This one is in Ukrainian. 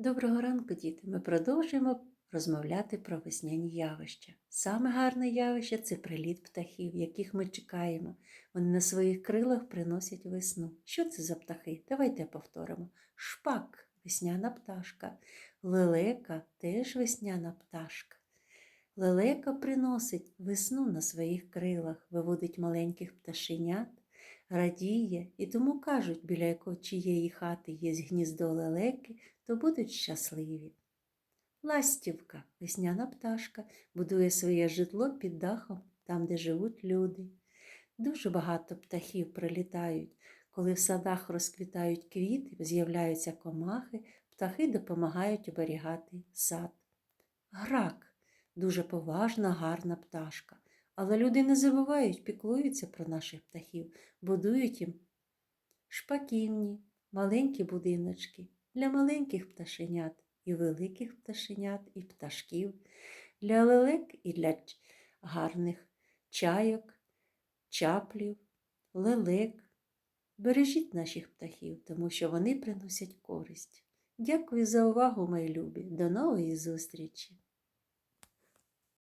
Доброго ранку, діти! Ми продовжуємо розмовляти про весняні явища. Саме гарне явище це приліт птахів, яких ми чекаємо. Вони на своїх крилах приносять весну. Що це за птахи? Давайте повторимо. Шпак весняна пташка, лелека теж весняна пташка. Лелека приносить весну на своїх крилах, виводить маленьких пташенят, радіє, і тому кажуть, біля чиєї хати є гніздо лелеки, то будуть щасливі. Ластівка, весняна пташка, будує своє житло під дахом, там, де живуть люди. Дуже багато птахів прилітають. Коли в садах розквітають квіти, з'являються комахи, птахи допомагають оберігати сад. Грак дуже поважна, гарна пташка. Але люди не забувають, піклуються про наших птахів, будують їм шпаківні, маленькі будиночки для маленьких пташенят і великих пташенят, і пташків, для лелек і для гарних чайок, чаплів, лелек. Бережіть наших птахів, тому що вони приносять користь. Дякую за увагу, мої любі. До нової зустрічі!